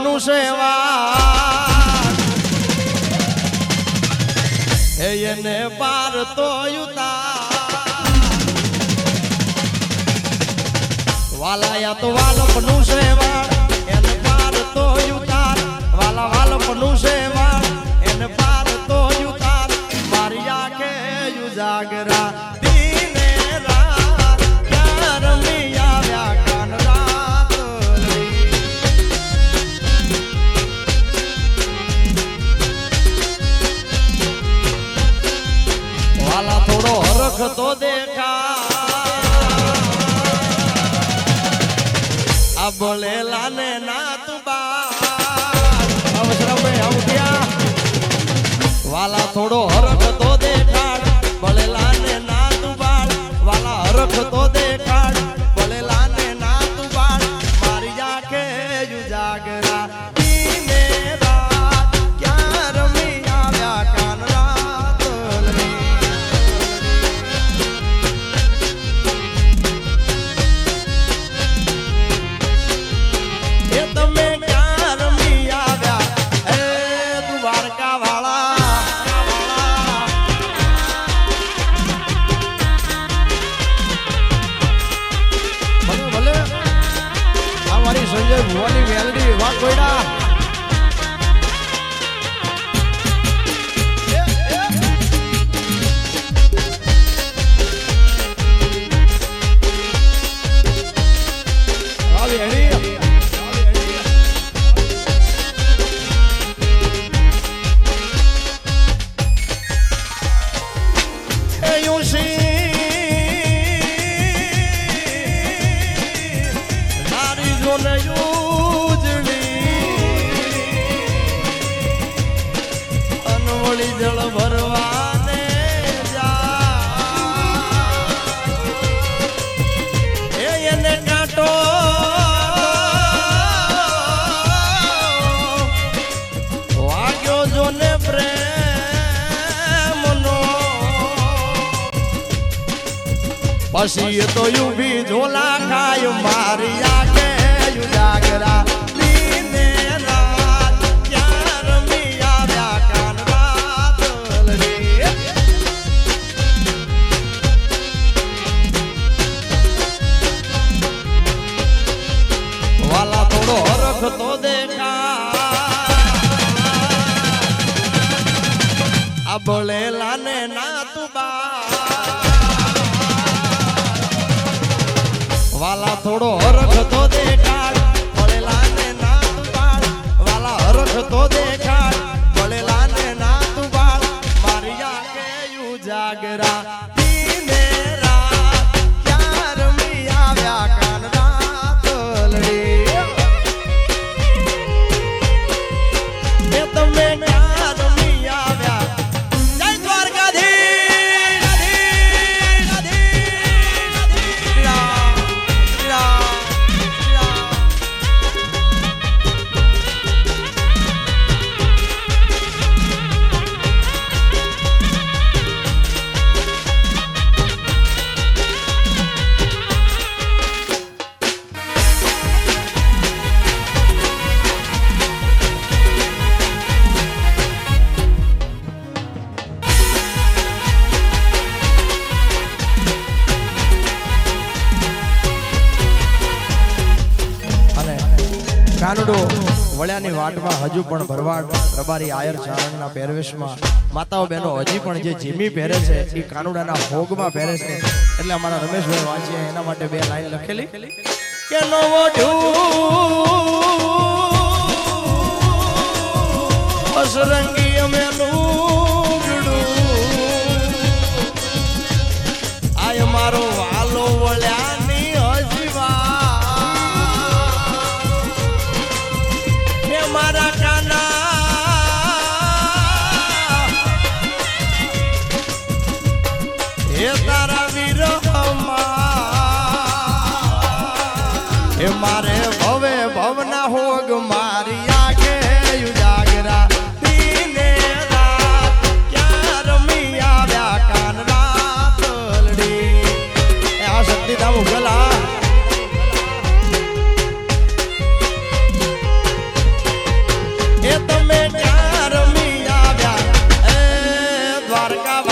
સેવા. હે એને પાર તો યુતા વાલાયા તો વાલપનું સેવા. એને પાર તો યુતા વાલા વાલપનું સેવા. એને પાર તો યુતાર. મારી આંખે યુજાગરા આ બોલેલા ને ના તું બાર. અવસરમે આવગ્યા વાલા થોડો હરખ તો દેખાડ. બોલેલા ને ના તું બાળ વાલા હરખ તો દેખાડ મેલડી વાહ કોયડા એ, ભરવાને જા. એને કાંટો. વાગ્યો પછી તો યુવી ઝોલા ખાય મારી આગે યુજાગરા થોડો તો દેખા આ બોલેલા ને તું બા વાલા થોડો હરખ તો દેખાડ બોલેલા ને ના તું બાળ વાલા હરખ તો દેખાડ બોલેલા ને ના તું મારી આંખે યુજાગરા દિને કાનુડો વળ્યાની વાટમાં હજુ પણ ભરવાડ રબારી આયર ચારણના પહેરવેશમાં. માતાઓ બહેનો હજી પણ જે જીમી પહેરે છે, એ કાનુડાના ભોગમાં પહેરે છે. એટલે અમારા રમેશભાઈ વાંચીએ, એના માટે બે લાઈન લખેલી. કે નવો બસરંગી મારા કાના. હે તારા વિરહમાં હે મારે Marcaba.